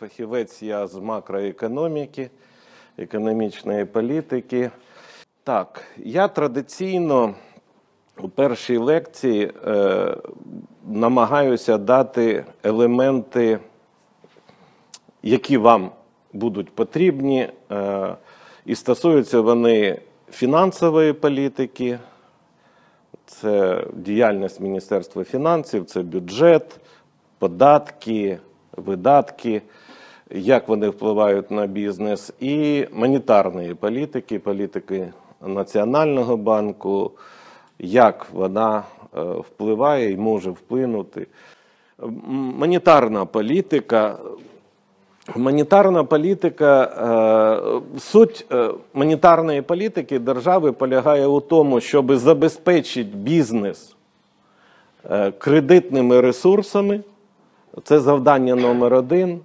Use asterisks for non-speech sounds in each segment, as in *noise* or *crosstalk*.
Фахівець я з макроекономіки, економічної політики. Так, я традиційно у першій лекції е, намагаюся дати елементи, які вам будуть потрібні, е, і стосуються вони фінансової політики, це діяльність Міністерства фінансів, це бюджет, податки, видатки, як вони впливають на бізнес, і монетарної політики, політики Національного банку, як вона е, впливає і може вплинути. Монетарна політика. Монетарна політика, е, суть е, монетарної політики держави полягає у тому, щоб забезпечити бізнес кредитними ресурсами. Це завдання номер один.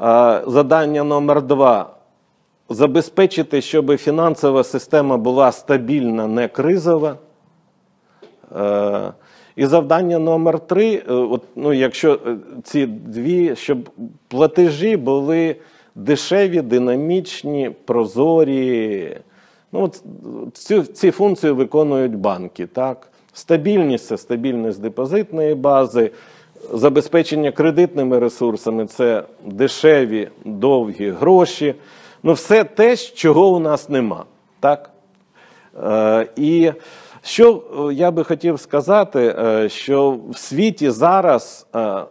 А Завдання номер два забезпечити, щоб фінансова система була стабільна, не кризова. Е, І завдання номер три, е, от, ну, якщо е, ці дві, щоб платежі були дешеві, динамічні, прозорі. Ну, от, ці, ці функції виконують банки. Так? Стабільність це стабільність депозитної бази, забезпечення кредитними ресурсами це дешеві, довгі гроші. Ну, все те, чого у нас нема. Так? Е, І що е, я би хотів сказати, е, що в світі зараз е,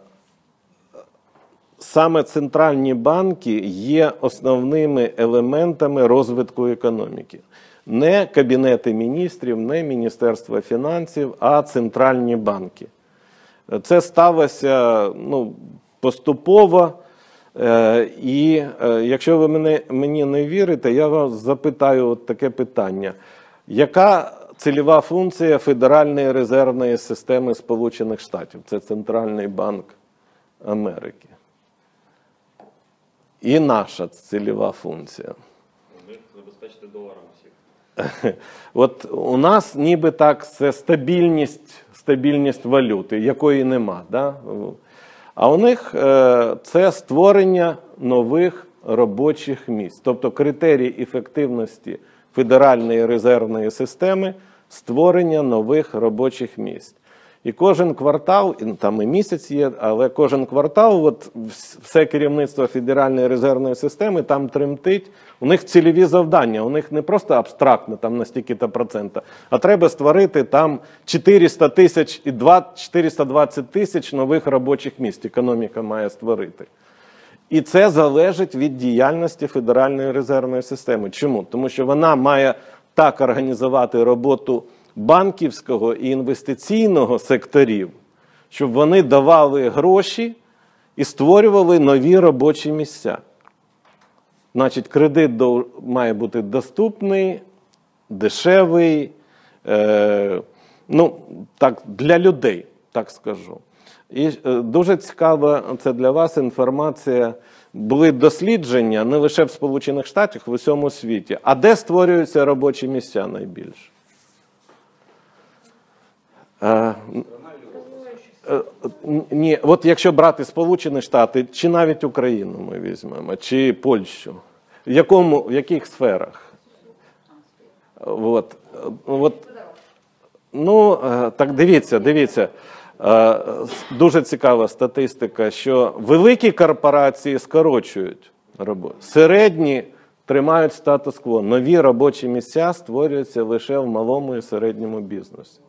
саме центральні банки є основними елементами розвитку економіки. Не кабінети міністрів, не Міністерство фінансів, а центральні банки. Це сталося ну, поступово. Е, І е, якщо ви мене, мені не вірите, я вас запитаю от таке питання. Яка цільова функція Федеральної резервної системи Сполучених Штатів? Це Центральний банк Америки. І наша цільова функція. Забезпечити доларом всіх. *laughs* От у нас ніби так це стабільність, стабільність валюти, якої нема. Да? А у них е, це створення нових робочих місць. Тобто критерій ефективності Федеральної резервної системи створення нових робочих місць. І кожен квартал, і там і місяць є, але кожен квартал, от все керівництво Федеральної резервної системи там тремтить. У них цільові завдання, у них не просто абстрактно там на стільки-то процента, а треба створити там 400 тисяч і 420 тисяч нових робочих місць. Економіка має створити. І це залежить від діяльності Федеральної резервної системи. Чому? Тому що вона має так організувати роботу банківського і інвестиційного секторів, щоб вони давали гроші і створювали нові робочі місця. Значить, кредит має бути доступний, дешевий, е, ну, так, для людей, так скажу. І е, дуже цікава це для вас інформація. Були дослідження не лише в Сполучених Штатах, в усьому світі. А де створюються робочі місця найбільше? Е, Ні, от якщо брати Сполучені Штати, чи навіть Україну ми візьмемо, чи Польщу, в, якому, в яких сферах? От, от, ну, е, так дивіться, дивіться. Е, Дуже цікава статистика, що великі корпорації скорочують роботу, середні тримають статус-кво. Нові робочі місця створюються лише в малому і середньому бізнесі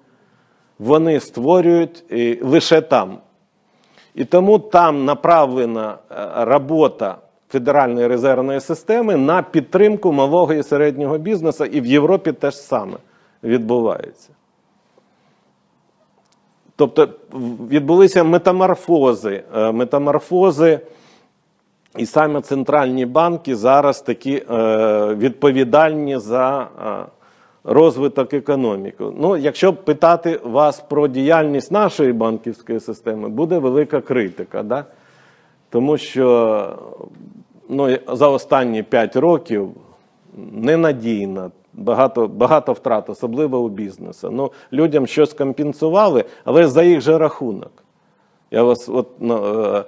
вони створюють лише там. І тому там направлена е, робота Федеральної резервної системи на підтримку малого і середнього бізнесу, і в Європі теж саме відбувається. Тобто відбулися метаморфози. е, Метаморфози, і саме центральні банки зараз такі е, відповідальні за розвиток економіки. Ну, якщо питати вас про діяльність нашої банківської системи, буде велика критика. Да? Тому що ну, за останні 5 років ненадійна, багато, багато втрат, особливо у бізнесу. Ну, людям щось компенсували, але за їх же рахунок. Я вас от, ну, е,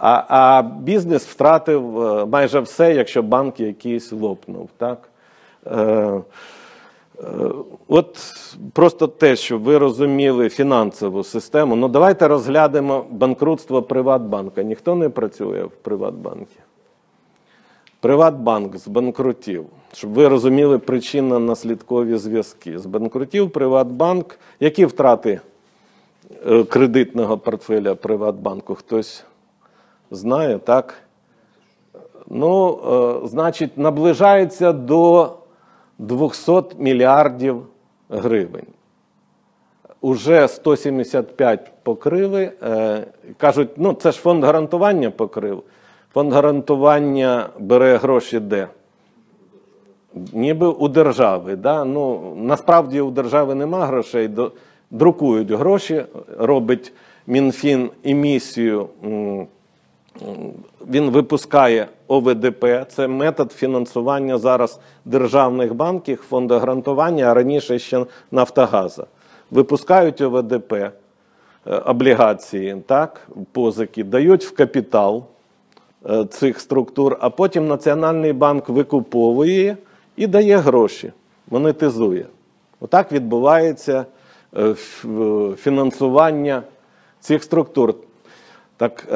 А, а бізнес втратив е, майже все, якщо банк якийсь лопнув. Так? Е, От просто те, щоб ви розуміли фінансову систему. Ну, давайте розглянемо банкрутство Приватбанка. Ніхто не працює в Приватбанкі. Приватбанк збанкрутів, щоб ви розуміли причинно-наслідкові зв'язки. Збанкрутів Приватбанк. Які втрати е, кредитного портфеля Приватбанку? Хтось знає, так? Ну, е, значить, наближається до 200 мільярдів гривень. Уже 175 покрили. Е, кажуть, ну це ж фонд гарантування покрив. Фонд гарантування бере гроші де? Ніби у держави. Да? Ну, насправді у держави нема грошей, друкують гроші, робить Мінфін емісію. Він випускає ОВДП, це метод фінансування зараз державних банків, фонду гарантування, а раніше ще Нафтогаза. Випускають ОВДП, е, облігації, так, позики, дають в капітал е, цих структур, а потім Національний банк викуповує і дає гроші, монетизує. Отак відбувається е, фінансування цих структур. Так,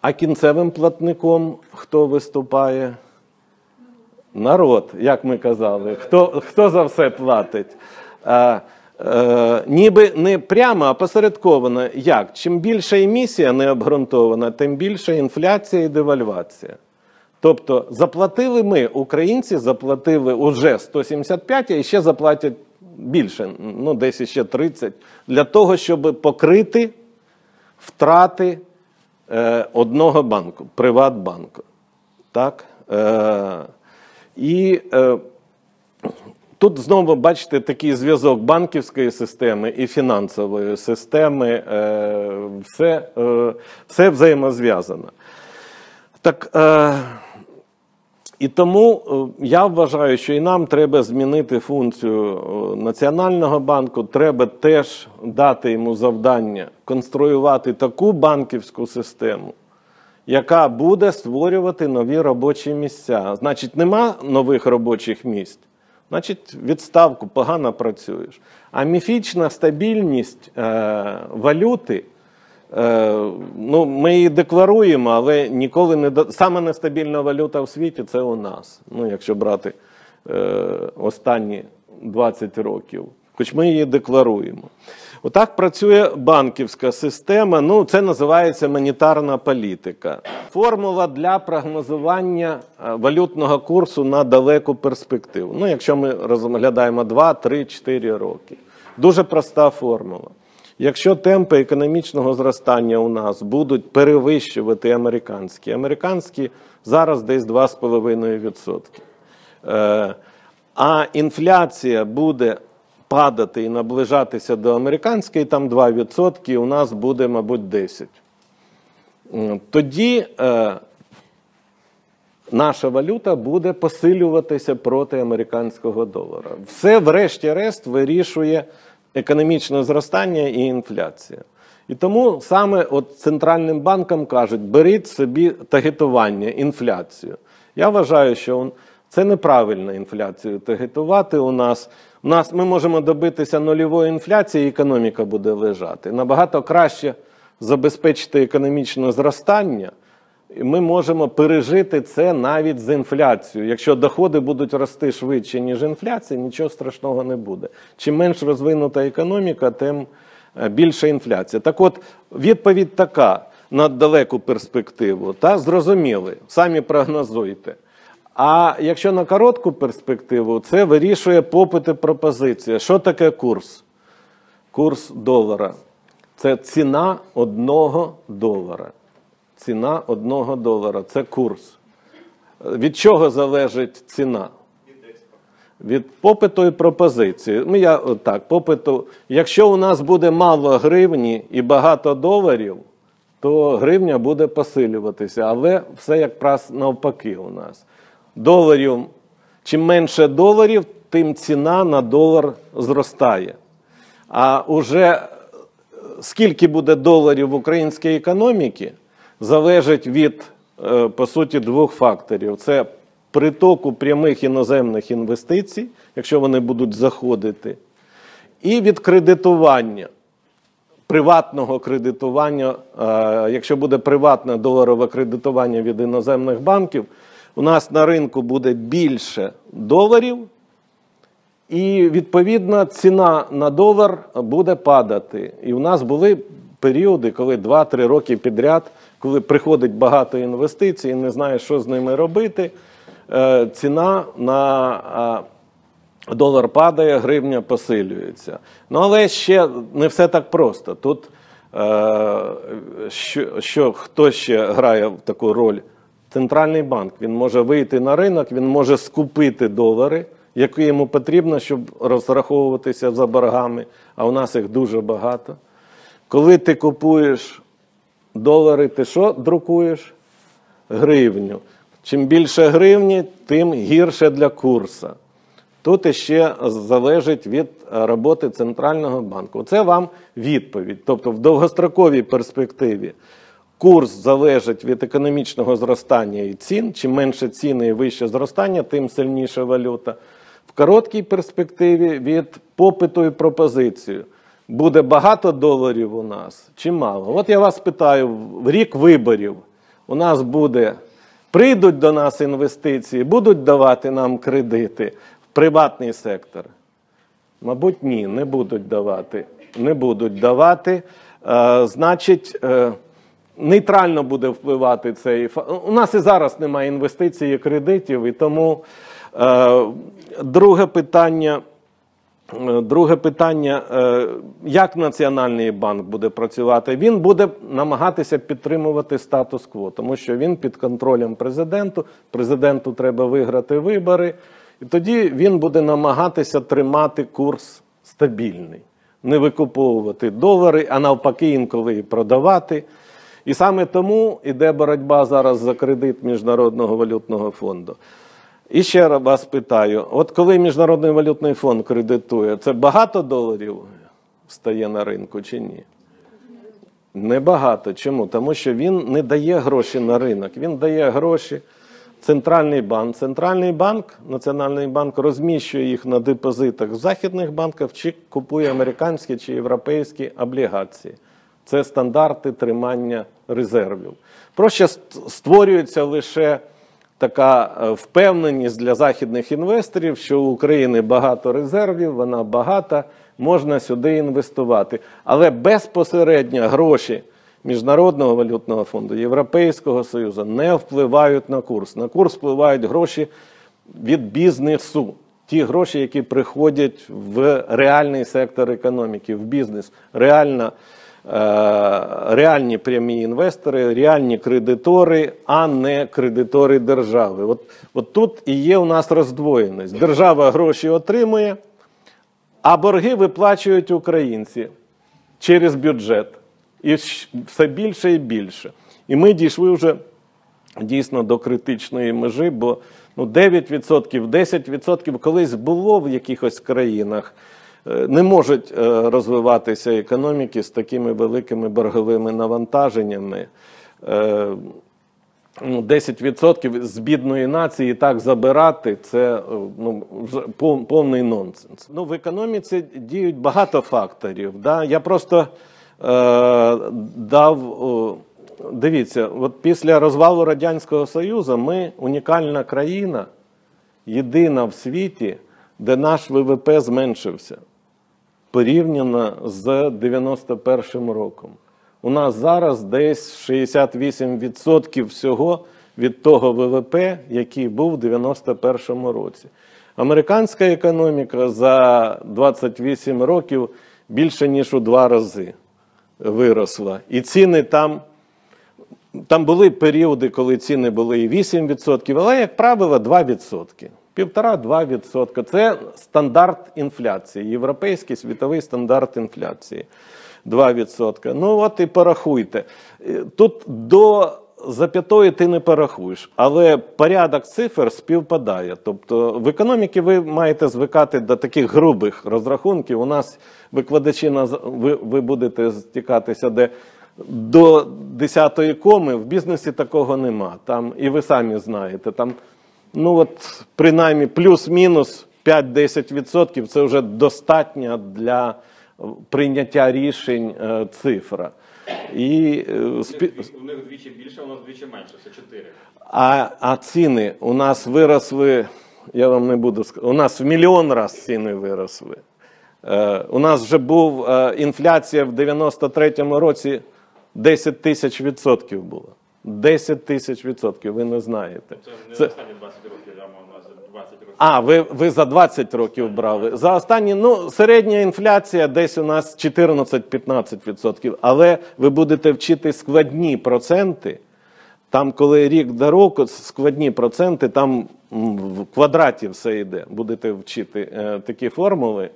а кінцевим платником хто виступає? Народ, як ми казали. Хто, хто за все платить? Е, е, ніби не прямо, а посередковано. Як? Чим більша емісія не обґрунтована, тим більше інфляція і девальвація. Тобто заплатили ми, українці, заплатили уже 175, а ще заплатять більше, ну десь ще 30, для того, щоб покрити втрати одного банку, Приватбанку. Так? Е, і е, тут знову бачите такий зв'язок банківської системи і фінансової системи. Е, все, е, все взаємозв'язано. Так, е, і тому е, я вважаю, що і нам треба змінити функцію е, Національного банку. Треба теж дати йому завдання конструювати таку банківську систему, яка буде створювати нові робочі місця. Значить, нема нових робочих місць. Значить, відставку погано працюєш. А міфічна стабільність е, валюти. Е, ну, ми її декларуємо, але ніколи не до... саме нестабільна валюта в світі це у нас. Ну, якщо брати е, останні 20 років. Хоч ми її декларуємо. Отак працює банківська система. Ну, це називається монетарна політика. Формула для прогнозування е, валютного курсу на далеку перспективу. Ну, якщо ми розглядаємо 2, 3, 4 роки. Дуже проста формула. Якщо темпи економічного зростання у нас будуть перевищувати американські, американські зараз десь 2,5%. Е, а інфляція буде падати і наближатися до американської, там 2%, у нас буде, мабуть, 10%. Тоді е, наша валюта буде посилюватися проти американського долара. Все, врешті-решт, вирішує економічне зростання і інфляція. І тому саме от центральним банкам кажуть, беріть собі тагетування, інфляцію. Я вважаю, що це неправильно інфляцію тагетувати у нас. У нас ми можемо добитися нульової інфляції, і економіка буде лежати. Набагато краще забезпечити економічне зростання. Ми можемо пережити це навіть з інфляцією. Якщо доходи будуть рости швидше, ніж інфляція, нічого страшного не буде. Чим менш розвинута економіка, тим е, більша інфляція. Так от, відповідь така на далеку перспективу, та зрозуміли, самі прогнозуйте. А якщо на коротку перспективу, це вирішує попит і пропозиція. Що таке курс? Курс долара. Це ціна одного долара. Ціна одного долара це курс. Від чого залежить ціна? Від попиту і пропозиції. Ну, я так, попиту. Якщо у нас буде мало гривні і багато доларів, то гривня буде посилюватися. Але все якраз навпаки у нас. Доларів, чим менше доларів, тим ціна на долар зростає. А уже скільки буде доларів в українській економіці, залежить від, е, по суті, двох факторів: це притоку прямих іноземних інвестицій, якщо вони будуть заходити, і від кредитування. Приватного кредитування, е, якщо буде приватне доларове кредитування від іноземних банків, у нас на ринку буде більше доларів, і відповідно ціна на долар буде падати. І у нас були періоди, коли 2-3 роки підряд, коли приходить багато інвестицій, і не знаєш, що з ними робити. е, Ціна на е, долар падає, гривня посилюється. Ну але ще не все так просто. Тут е, що, що хто ще грає в таку роль? Центральний банк він може вийти на ринок, він може скупити долари, які йому потрібно, щоб розраховуватися за боргами, а у нас їх дуже багато. Коли ти купуєш долари, ти що друкуєш? Гривню. Чим більше гривні, тим гірше для курсу. Тут іще залежить від роботи центрального банку. Це вам відповідь. Тобто, в довгостроковій перспективі курс залежить від економічного зростання і цін. Чим менше ціни і вище зростання, тим сильніша валюта. В короткій перспективі від попиту і пропозиції. Буде багато доларів у нас чи мало? От я вас питаю: в рік виборів у нас буде, прийдуть до нас інвестиції, будуть давати нам кредити в приватний сектор? Мабуть, ні, не будуть давати. Не будуть давати. Е, значить, е, нейтрально буде впливати цей У нас і зараз немає інвестицій і кредитів, і тому е, друге питання. Е, Друге питання: е, як Національний банк буде працювати? Він буде намагатися підтримувати статус-кво, тому що він під контролем президенту. Президенту треба виграти вибори, і тоді він буде намагатися тримати курс стабільний, не викуповувати долари, а навпаки, інколи і продавати. І саме тому іде боротьба зараз за кредит Міжнародного валютного фонду. І ще раз вас питаю: от коли Міжнародний валютний фонд кредитує, це багато доларів стає на ринку чи ні? Небагато. Чому? Тому що він не дає гроші на ринок, він дає гроші центральний банк. Центральний банк, Національний банк розміщує їх на депозитах в західних банках чи купує американські чи європейські облігації. Це стандарти тримання резервів. Проще створюється лише така е, впевненість для західних інвесторів, що у України багато резервів, вона багата, можна сюди інвестувати. Але безпосередньо гроші Міжнародного валютного фонду, Європейського Союзу не впливають на курс. На курс впливають гроші від бізнесу. Ті гроші, які приходять в реальний сектор економіки, в бізнес, реальна реальні прямі інвестори, реальні кредитори, а не кредитори держави. От, от тут і є у нас роздвоєність. Держава гроші отримує, а борги виплачують українці через бюджет. І все більше і більше. І ми дійшли вже дійсно до критичної межі, бо ну, 9%, 10% колись було в якихось країнах. Е, Не можуть е, розвиватися економіки з такими великими борговими навантаженнями. Е, ну, 10% з бідної нації так забирати, це ну, повний нонсенс. Ну, в економіці діють багато факторів. Да? Я просто е, дав. о, Дивіться, от після розвалу Радянського Союзу ми унікальна країна, єдина в світі, де наш ВВП зменшився порівняно з 91 роком. У нас зараз десь 68% всього від того ВВП, який був у 91 році. Американська економіка за 28 років більше ніж у два рази виросла. І ціни там. Там були періоди, коли ціни були і 8%, але, як правило, 2%. Півтора-два відсотка. Це стандарт інфляції, європейський світовий стандарт інфляції. 2%. Ну от і порахуйте. Е, Тут до зап'ятої ти не порахуєш, але порядок цифр співпадає. Тобто в економіці ви маєте звикати до таких грубих розрахунків. У нас викладачі ви, ви будете стікатися, де до 10-ї коми в бізнесі такого нема. Там, і ви самі знаєте, там, ну от, принаймні, плюс-мінус 5-10% це вже достатня для прийняття рішень е, цифра. І, е, У них, вдвічі більше, у нас вдвічі менше, це 4. а, а ціни у нас виросли, я вам не буду сказати, у нас в мільйон раз ціни виросли. Е, у нас вже був е, інфляція в 93-му році 10 тисяч відсотків було. 10 тисяч відсотків, ви не знаєте. Це не Це, останні 20 років, я мав на увазі 20 років. а, ви, ви за 20 років брали. За останні, ну, середня інфляція десь у нас 14-15%. Але ви будете вчити складні проценти. Там, коли рік до року, складні проценти, там в квадраті все йде. Будете вчити е, такі формули,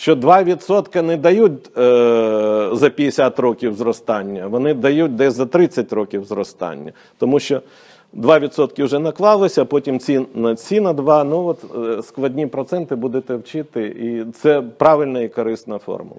що 2% не дають е, за 50 років зростання, вони дають десь за 30 років зростання. Тому що 2% вже наклалося, потім ці на ці на 2, ну от е, складні проценти будете вчити, і це правильна і корисна формула.